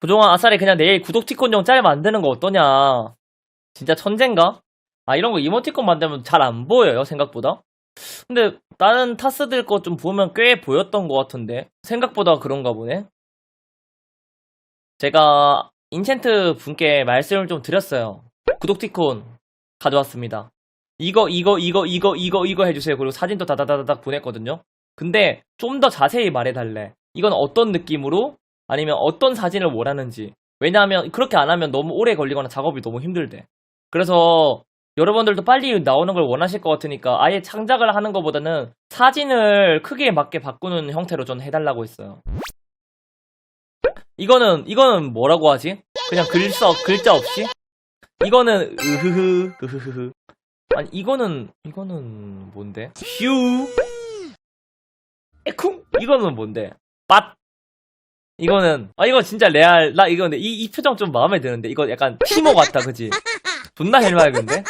부종아 아싸리 그냥 내일 구독티콘용 짤 만드는 거 어떠냐? 진짜 천재인가? 아 이런 거 이모티콘 만들면 잘 안 보여요 생각보다. 근데 다른 타스들 거 좀 보면 꽤 보였던 것 같은데 생각보다 그런가 보네. 제가 인챈트 분께 말씀을 좀 드렸어요. 구독티콘 가져왔습니다. 이거 이거 이거 이거 이거 이거 해주세요. 그리고 사진도 다다다닥 보냈거든요. 근데 좀 더 자세히 말해달래. 이건 어떤 느낌으로 아니면 어떤 사진을 원하는지. 왜냐하면 그렇게 안 하면 너무 오래 걸리거나 작업이 너무 힘들대. 그래서 여러분들도 빨리 나오는 걸 원하실 것 같으니까 아예 창작을 하는 것보다는 사진을 크기에 맞게 바꾸는 형태로 좀 해달라고 했어요. 이거는 이거는 뭐라고 하지? 그냥 글써 글자 없이? 이거는 으흐흐 으흐흐 아니 이거는 이거는 뭔데? 휴 에쿵 이거는 뭔데? 빻 이거는 아 이거 진짜 레알 나 이거 근데 이, 이 표정 좀 마음에 드는데 이거 약간 티모 같다 그지? 존나 헬마이근데?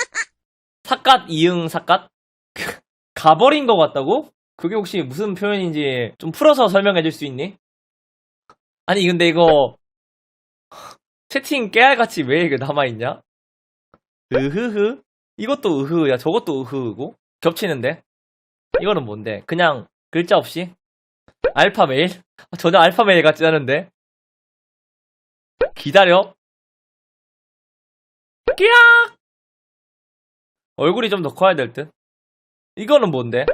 사갓 이응 사갓 가버린 것 같다고? 그게 혹시 무슨 표현인지 좀 풀어서 설명해 줄 수 있니? 아니 근데 이거 채팅 깨알같이 왜 이게 남아있냐? 으흐흐 이것도 으흐야 저것도 으흐고 겹치는데 이거는 뭔데 그냥 글자 없이 알파 메일? 아, 전혀 알파 메일 같지 않은데. 기다려. 끼악! 얼굴이 좀 더 커야 될 듯. 이거는 뭔데?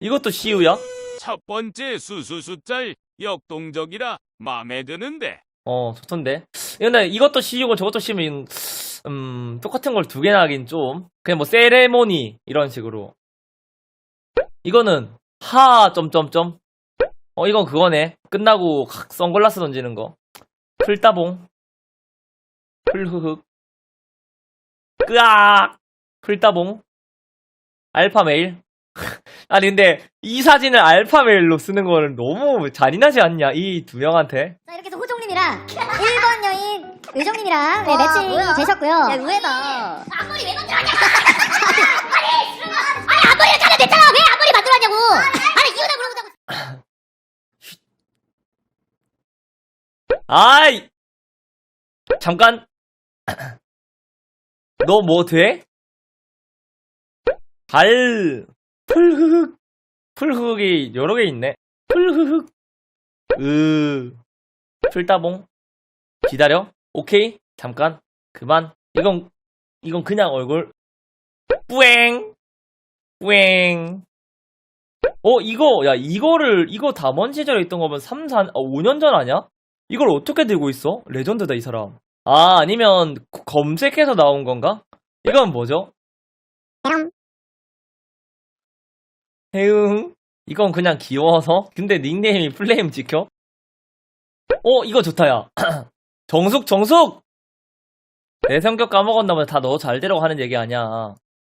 이것도 시우야? 첫 번째 수수수 짤 역동적이라 마음에 드는데. 어 좋던데. 근데 이것도 시우고 저것도 시우면 음 똑같은 걸 두 개나 하긴 좀 그냥 뭐 세레모니 이런 식으로. 이거는 하 점점점 어 이건 그거네 끝나고 각 선글라스 던지는 거 풀따봉 풀흐흑 끄악 풀따봉 알파메일 아니 근데 이 사진을 알파메일로 쓰는 거는 너무 잔인하지 않냐 이 두 명한테 자, 이렇게 해서 호종님이랑 1번 여인 의정님이랑 네, 매칭이 되셨고요. 야, 의외다. 앞머리 왜 만들었냐? 아니, 아니, 앞머리를 잘라냈잖아! 왜 앞머리 만들었냐고! 아니, 이유나 물어보자고! 아이! 잠깐! 너 뭐 돼? 발, 풀흑, 풀흑이 여러 개 있네. 풀흑, 으, 풀따봉. 기다려. 오케이. 잠깐. 그만. 이건, 이건 그냥 얼굴. 뿌앵! 뿌앵! 어, 이거, 야, 이거를, 이거 담원 시절에 있던 거면 3, 4, 어, 5년 전 아니야? 이걸 어떻게 들고 있어? 레전드다, 이 사람. 아, 아니면 고- 검색해서 나온 건가? 이건 뭐죠? 해응. 이건 그냥 귀여워서? 근데 닉네임이 플레임 지켜? 어, 이거 좋다, 야. 정숙, 정숙! 내 성격 까먹었나 보다. 다 너 잘 되라고 하는 얘기 아니야.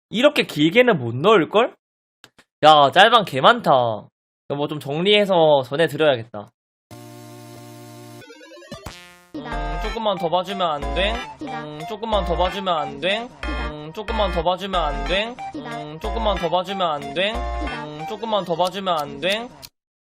이렇게 길게는 못 넣을 걸? 야, 짤방 개 많다. 뭐 좀 정리해서 전해 드려야겠다. 음, 조금만 더 봐주면 안 돼? 음, 조금만 더 봐주면 안 돼? 음, 조금만 더 봐주면 안 돼? 음, 조금만 더 봐주면 안 돼? 음, 조금만 더 봐주면 안 돼?